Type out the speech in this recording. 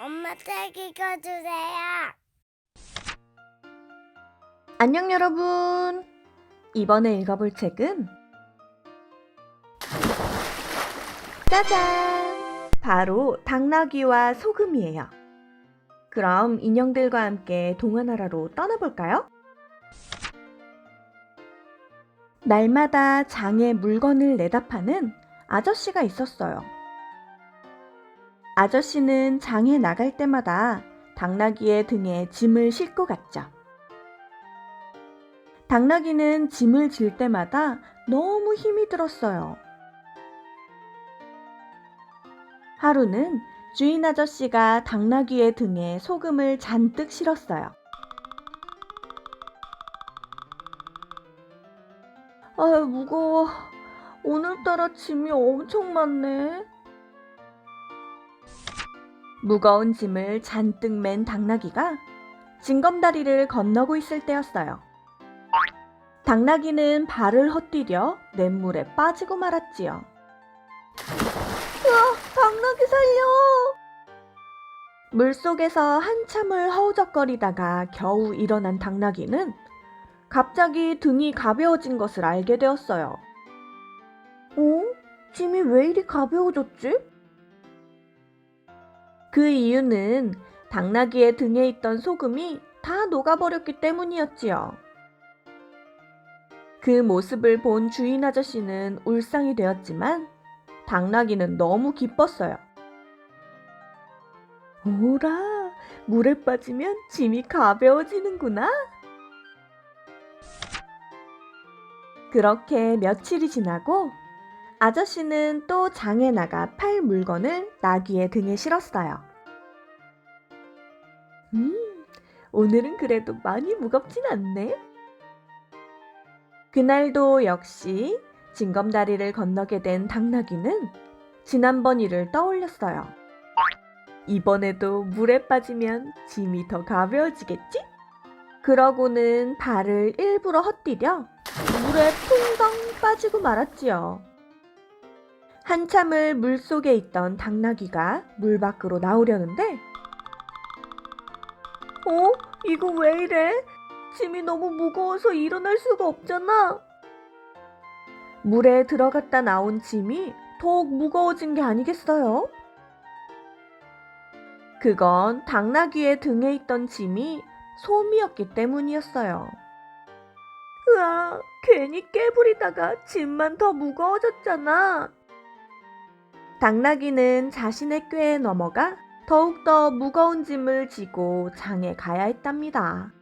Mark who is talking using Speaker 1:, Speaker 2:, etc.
Speaker 1: 엄마 책 읽어주세요.
Speaker 2: 안녕 여러분. 이번에 읽어볼 책은 짜잔! 바로 당나귀와 소금이에요. 그럼 인형들과 함께 동화나라로 떠나볼까요? 날마다 장에 물건을 내다 파는 아저씨가 있었어요. 아저씨는 장에 나갈 때마다 당나귀의 등에 짐을 싣고 갔죠. 당나귀는 짐을 질 때마다 너무 힘이 들었어요. 하루는 주인 아저씨가 당나귀의 등에 소금을 잔뜩 실었어요. 아유, 무거워. 오늘따라 짐이 엄청 많네. 무거운 짐을 잔뜩 맨 당나귀가 징검다리를 건너고 있을 때였어요. 당나귀는 발을 헛디뎌 냇물에 빠지고 말았지요. 으아, 당나귀 살려! 물속에서 한참을 허우적거리다가 겨우 일어난 당나귀는 갑자기 등이 가벼워진 것을 알게 되었어요. 어? 짐이 왜 이리 가벼워졌지? 그 이유는 당나귀의 등에 있던 소금이 다 녹아버렸기 때문이었지요. 그 모습을 본 주인 아저씨는 울상이 되었지만 당나귀는 너무 기뻤어요. 오라, 물에 빠지면 짐이 가벼워지는구나. 그렇게 며칠이 지나고 아저씨는 또 장에 나가 팔 물건을 나귀의 등에 실었어요. 음, 오늘은 그래도 많이 무겁진 않네. 그날도 역시 징검다리를 건너게 된 당나귀는 지난번 일을 떠올렸어요. 이번에도 물에 빠지면 짐이 더 가벼워지겠지? 그러고는 발을 일부러 헛디뎌 물에 풍덩 빠지고 말았지요. 한참을 물 속에 있던 당나귀가 물 밖으로 나오려는데, 어? 이거 왜 이래? 짐이 너무 무거워서 일어날 수가 없잖아. 물에 들어갔다 나온 짐이 더욱 무거워진 게 아니겠어요? 그건 당나귀의 등에 있던 짐이 솜이었기 때문이었어요. 으아, 괜히 깨부리다가 짐만 더 무거워졌잖아. 당나귀는 자신의 꾀에 넘어가 더욱더 무거운 짐을 지고 장에 가야 했답니다.